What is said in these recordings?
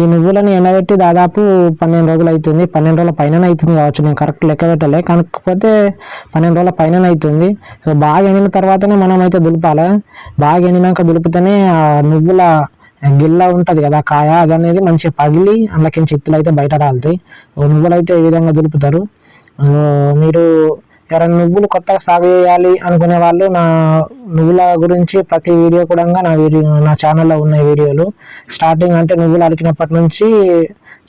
ఈ నువ్వులని ఎండబెట్టి దాదాపు పన్నెండు రోజులు అవుతుంది పన్నెండు రోజుల పైన అవుతుంది కావచ్చు. నేను కరెక్ట్ లెక్క పెట్టలే. కాకపోతే పన్నెండు రోజుల పైన అవుతుంది. సో బాగా ఎండిన తర్వాతనే మనం అయితే దులపాలి? బాగా ఎండినాక దులిపితేనే ఆ నువ్వుల గిల్ల ఉంటుంది కదా కాయ అది అనేది మంచిగా పగిలి అందులోకి చిత్తులు అయితే బయట రాలుతాయి. నువ్వులు అయితే ఈ విధంగా దులుపుతారు? మీరు ఎవరైనా నువ్వులు కొత్తగా సాగు చేయాలి అనుకునే వాళ్ళు నా నువ్వుల గురించి ప్రతి వీడియో కూడా నా వీడియో నా ఛానల్లో ఉన్న వీడియోలు. స్టార్టింగ్ అంటే నువ్వులు అలికినప్పటి నుంచి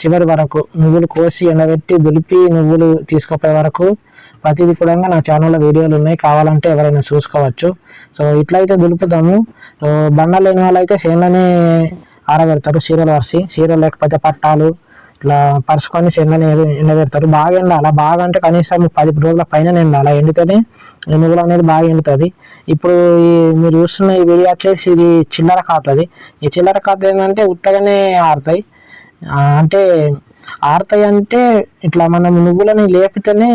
చివరి వరకు నువ్వులు కోసి ఎండబెట్టి దులిపి నువ్వులు తీసుకుపోయే వరకు ప్రతిదీ కూడా నా ఛానల్లో వీడియోలు ఉన్నాయి. కావాలంటే ఎవరైనా చూసుకోవచ్చు. సో ఇట్లా అయితే దులుపుతాము బండ లేని వాళ్ళు అయితే చేనులోనే ఆరబెడతారు చీరలు వరిసి చీరలు లేకపోతే పట్టాలు ఇట్లా పరుచుకొని ఎండని ఎండబెడతారు. బాగా ఎండాలి. బాగా అంటే కనీసం పది రోజుల పైన ఎండాలి. ఎండితేనే ఎనుగులు అనేది బాగా ఎండుతుంది. ఇప్పుడు ఈ మీరు చూస్తున్న ఈ వీడియో వచ్చేసి ఇది చిల్లర కాతుంది. ఈ చిల్లర కాత ఏంటంటే ఉత్తగానే ఆరుతాయి. అంటే ఆరుతాయి అంటే ఇట్లా మనం నువ్వులని లేపితేనే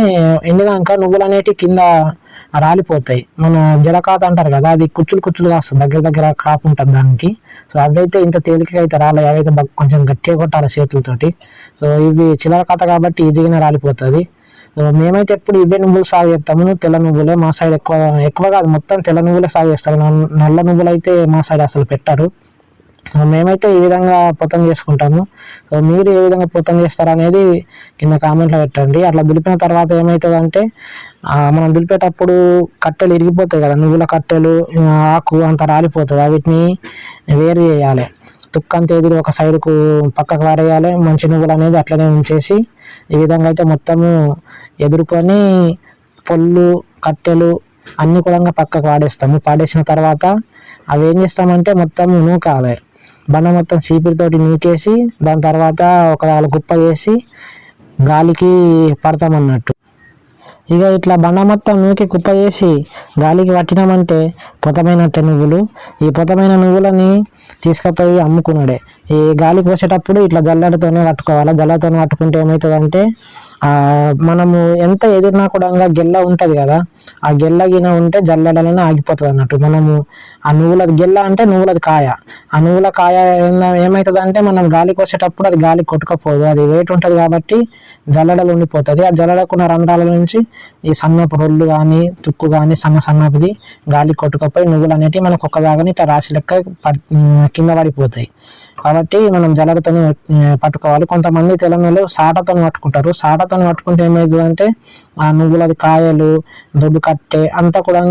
ఎండినాక నువ్వులు అనేటివి కింద రాలిపోతాయి. మన జలకాత అంటారు కదా అది కుచ్చులు కుచ్చులుగా వస్తుంది. దగ్గర దగ్గర కాపు ఉంటుంది దానికి. సో అవైతే ఇంత తేలికగా అయితే రాలే అవైతే బాగా కొంచెం గట్టిగా కొట్టాలి చేతులతోటి. సో ఇవి చిలకాత కాబట్టి ఈజీగానే రాలిపోతుంది. మేమైతే ఎప్పుడు ఇవే నువ్వులు సాగు చేస్తాము తెల్ల నువ్వులే మా సైడ్ ఎక్కువ ఎక్కువగా మొత్తం తెల్ల నువ్వులే సాగు చేస్తారు. నల్ల- నువ్వులు అయితే మా సైడ్ అసలు పెట్టారు. మేమైతే ఈ విధంగా పొతం చేసుకుంటాము. సో మీరు ఏ విధంగా పొతం చేస్తారు అనేది కింద కామెంట్లో పెట్టండి. అట్లా దులిపిన తర్వాత ఏమవుతుందంటే మనం దులిపేటప్పుడు కట్టెలు ఇరిగిపోతాయి కదా నువ్వుల కట్టెలు ఆకు అంత రాలిపోతుంది. వీటిని వేరు చేయాలి. తుక్కంత ఎదురు ఒక సైడ్కు పక్కకు వారేయాలి. మంచి నువ్వులు అనేది అట్లనే ఉంచేసి ఈ విధంగా అయితే మొత్తము ఎదుర్కొని పొల్లు కట్టెలు అన్ని కూడా పక్కకు వాడేస్తాము. పాడేసిన తర్వాత అవి ఏం చేస్తామంటే మొత్తం నూకాలి. బండ మొత్తం చీపిరితోటి నూకేసి దాని తర్వాత ఒక వాళ్ళ కుప్ప చేసి గాలికి పడతామన్నట్టు. ఇక ఇట్లా బండ మొత్తం నూకి కుప్ప చేసి గాలికి పట్టినామంటే పొతమైనట్టే నువ్వులు. ఈ పొతమైన నువ్వులని తీసుకుపోయి అమ్ముకున్నాడే. ఈ గాలికి పోసేటప్పుడు ఇట్లా జల్లడతోనే పట్టుకోవాలి? జల్లెడతోనే పట్టుకుంటే ఏమవుతుందంటే మనము ఎంత ఎదిరినా కూడా ఇంకా గెల్ల ఉంటుంది కదా. ఆ గెల్ల గిన ఉంటే జల్లడలనే ఆగిపోతుంది అన్నట్టు. మనము ఆ నువ్వులది గెల్ల అంటే నువ్వులది కాయ. ఆ నువ్వుల కాయ ఏమవుతుంది అంటే మనం గాలి కోసేటప్పుడు అది గాలి కొట్టుకపోదు. అది వెయిట్ ఉంటుంది కాబట్టి జల్లడలు ఉండిపోతుంది. ఆ జల్లడకున్న రంధ్రాల నుంచి ఈ సన్నపు రొల్లు కానీ తుక్కు కానీ సన్న సన్నపుది గాలి కొట్టుకపోయి నువ్వులు అనేటివి మనకు ఒక్కదాగానే ఇట్లా రాసి లెక్క కింద పడిపోతాయి. కాబట్టి మనం జల్లెడతో పట్టుకోవాలి. కొంతమంది తెలంగాణలో సాటతో పట్టుకుంటారు. సాటతో పట్టుకుంటే ఏమైంది అంటే ఆ నువ్వులది కాయలు దొడ్డు కట్టె అంతా కూడా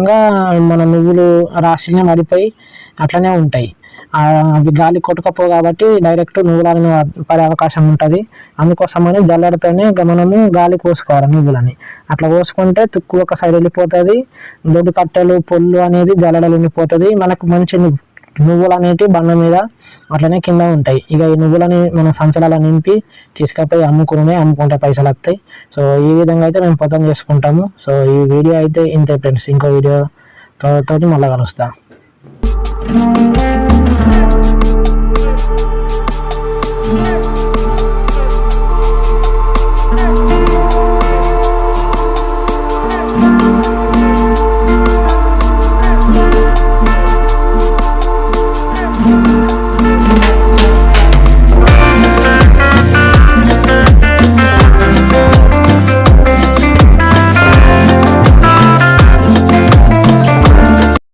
మన నువ్వులు రాసినే పడిపోయి అట్లనే ఉంటాయి. అవి గాలి కొట్టుకపో కాబట్టి డైరెక్ట్ నువ్వులని పడే అవకాశం ఉంటుంది. అందుకోసమని జల్లెడతోనే గ- మనము గాలి కోసుకోవాలి నువ్వులని. అట్లా కోసుకుంటే తుక్కు ఒక సైడ్ వెళ్ళిపోతుంది. దొడ్డు కట్టెలు పొల్లు అనేది జల్లెడలు వెళ్ళిపోతుంది మనకు మంచి నువ్వు- నువ్వులు అనేటివి బండ మీద అట్లనే కింద ఉంటాయి. ఇక ఈ నువ్వులని మనం సంచలాలు నింపి తీసుకపోయి అమ్ముకునే అమ్ముకుంటే పైసలు వస్తాయి. సో ఈ విధంగా అయితే మేము పొతం చేసుకుంటాము. సో ఈ వీడియో అయితే ఇంతే ఫ్రెండ్స్. ఇంకో వీడియో తోటి మళ్ళీ కలుస్తాను